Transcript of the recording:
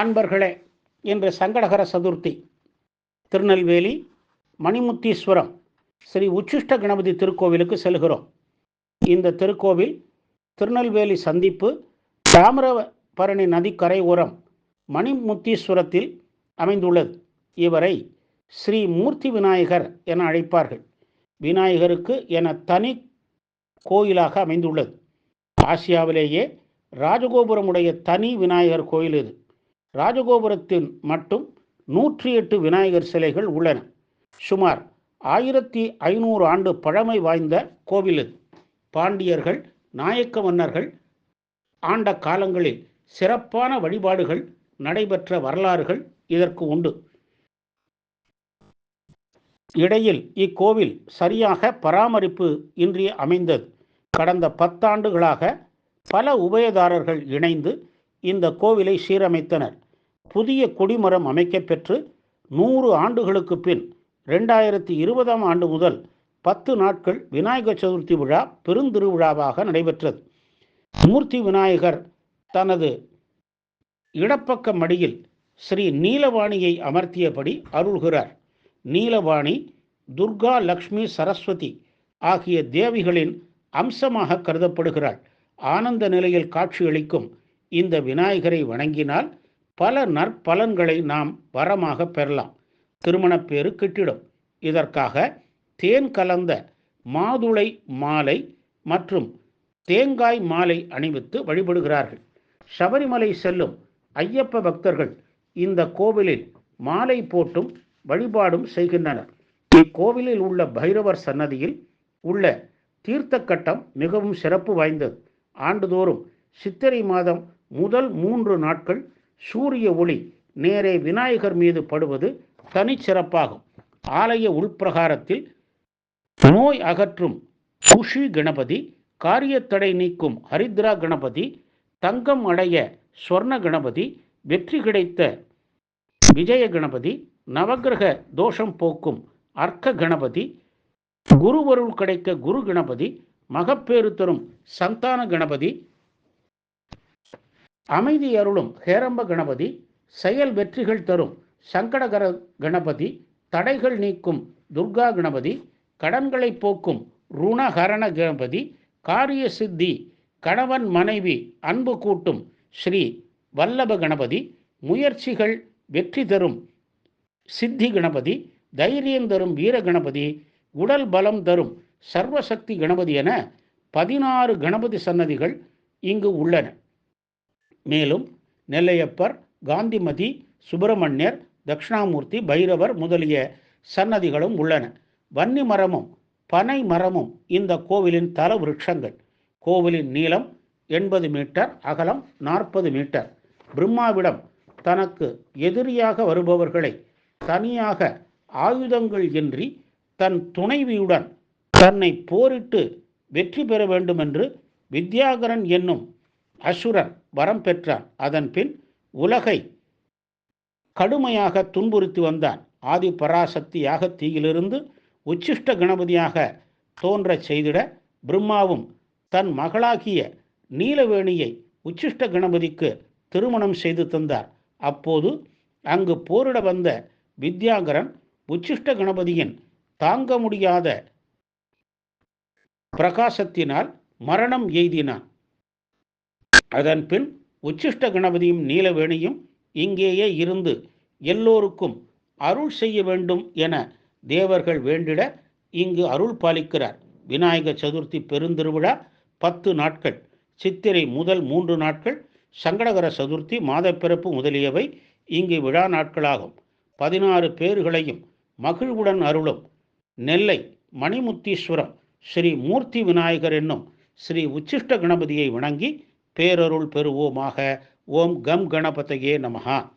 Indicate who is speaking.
Speaker 1: அன்பர்களே இன்று சங்கடகர சதுர்த்தி திருநெல்வேலி மணிமுத்தீஸ்வரம் ஸ்ரீ உச்சிஷ்ட கணபதி திருக்கோவிலுக்கு செல்கிறோம். இந்த திருக்கோவில் திருநெல்வேலி சந்திப்பு தாமிரபரணி நதிக்கரை ஓரம் மணிமுத்தீஸ்வரத்தில் அமைந்துள்ளது. இவரை ஸ்ரீ மூர்த்தி விநாயகர் என அழைப்பார்கள். விநாயகருக்கு என தனி கோயிலாக அமைந்துள்ளது. ஆசியாவிலேயே ராஜகோபுரமுடைய தனி விநாயகர் கோயில் இது. ராஜகோபுரத்தில் மட்டும் நூற்றி எட்டு விநாயகர் சிலைகள் உள்ளன. சுமார் ஆயிரத்தி ஐநூறு ஆண்டு பழமை வாய்ந்த கோவில் இது. பாண்டியர்கள் நாயக்க மன்னர்கள் ஆண்ட காலங்களில் சிறப்பான வழிபாடுகள் நடைபெற்ற வரலாறுகள் இதற்கு உண்டு. இடையில் இக்கோவில் சரியாக பராமரிப்பு இன்றி அமைந்தது. கடந்த பத்தாண்டுகளாக பல உபயதாரர்கள் இணைந்து இந்த கோவிலை சீரமைத்தனர். புதிய கொடிமரம் அமைக்கப்பெற்று நூறு ஆண்டுகளுக்கு பின் ரெண்டாயிரத்தி இருபதாம் ஆண்டு முதல் பத்து நாட்கள் விநாயகர் சதுர்த்தி விழா பெருந்திருவிழாவாக நடைபெற்றது. மூர்த்தி விநாயகர் தனது இடப்பக்க மடியில் ஸ்ரீ நீலவாணியை அமர்த்தியபடி அருள்கிறார். நீலவாணி துர்கா லக்ஷ்மி சரஸ்வதி ஆகிய தேவிகளின் அம்சமாக கருதப்படுகிறாள். ஆனந்த நிலையில் காட்சியளிக்கும் இந்த விநாயகரை வணங்கினால் பல நற்பலன்களை நாம் வரமாக பெறலாம். திருமணப்பேறு கிட்டிடும். இதற்காக தேன் கலந்த மாதுளை மாலை மற்றும் தேங்காய் மாலை அணிவித்து வழிபடுகிறார்கள். சபரிமலை செல்லும் ஐயப்ப பக்தர்கள் இந்த கோவிலில் மாலை போட்டும் வழிபாடும் செய்கின்றனர். இக்கோவிலில் உள்ள பைரவர் சன்னதியில் உள்ள தீர்த்த கட்டம் மிகவும் சிறப்பு வாய்ந்தது. ஆண்டுதோறும் சித்திரை மாதம் முதல் மூன்று நாட்கள் சூரிய ஒளி நேரே விநாயகர் மீது படுவது தனிச்சிறப்பாகும். ஆலய உள்பிரகாரத்தில் நோய் அகற்றும் குஷி கணபதி காரியத்தடை நீக்கும் ஹரித்ரா கணபதி தங்கம் அடைய ஸ்வர்ண கணபதி வெற்றி கிடைத்த விஜய கணபதி நவகிரக தோஷம் போக்கும் அர்க்க கணபதி குருவருள் கிடைக்க குரு கணபதி மகப்பேறு தரும் சந்தான கணபதி அமைதி அருளும் ஹேரம்ப கணபதி செயல் வெற்றிகள் தரும் சங்கடகர கணபதி தடைகள் நீக்கும் துர்கா கணபதி கடன்களை போக்கும் ருணஹரண கணபதி காரிய சித்தி கணவன் மனைவி அன்பு கூட்டும் ஸ்ரீ வல்லப கணபதி முயற்சிகள் வெற்றி தரும் சித்தி கணபதி தைரியம் தரும் வீர கணபதி உடல் பலம் தரும் சர்வசக்தி கணபதி என பதினாறு கணபதி சன்னதிகள் இங்கு உள்ளன. மேலும் நெல்லையப்பர் காந்திமதி சுப்பிரமணியர் தட்சிணாமூர்த்தி பைரவர் முதலிய சன்னதிகளும் உள்ளன. வன்னி மரமும் பனை மரமும் இந்த கோவிலின் தல விருட்சங்கள். கோவிலின் நீளம் எண்பது மீட்டர் அகலம் நாற்பது மீட்டர். பிரம்மாவிடம் தனக்கு எதிரியாக வருபவர்களை தனியாக ஆயுதங்கள் இன்றி தன் துணைவியுடன் தன்னை போரிட்டு வெற்றி பெற வேண்டுமென்று வித்யாகரன் என்னும் அசுரன் வரம் பெற்றான். அதன் பின் உலகை கடுமையாக துன்புறுத்தி வந்தான். ஆதி பராசக்தி யாகத்தீயிலிருந்து உச்சிஷ்ட கணபதியாக தோன்றச் செய்திட பிரம்மாவும் தன் மகளாகிய நீலவேணியை உச்சிஷ்ட கணபதிக்கு திருமணம் செய்து தந்தார். அப்போது அங்கு போரிட வந்த வித்யாகரன் உச்சிஷ்ட கணபதியின் தாங்க முடியாத பிரகாசத்தினால் மரணம் எய்தினான். அதன் பின் உச்சிஷ்ட கணபதியும் நீலவேணியும் இங்கேயே இருந்து எல்லோருக்கும் அருள் செய்ய வேண்டும் என தேவர்கள் வேண்டிட இங்கு அருள் பாலிக்கிறார். விநாயக சதுர்த்தி பெருந்திருவிழா பத்து நாட்கள். சித்திரை முதல் மூன்று நாட்கள். சங்கடகர சதுர்த்தி மாதப்பிறப்பு முதலியவை இங்கு விழா நாட்களாகும். பதினாறு பேர்களையும் மகிழ்வுடன் அருளும். நெல்லை மணிமுத்தீஸ்வரம் ஸ்ரீ மூர்த்தி விநாயகர் என்னும் ஸ்ரீ உச்சிஷ்ட கணபதியை வணங்கி பேரருள் பெறுவோமாக. ஓம் கம் கணபதையே நமகா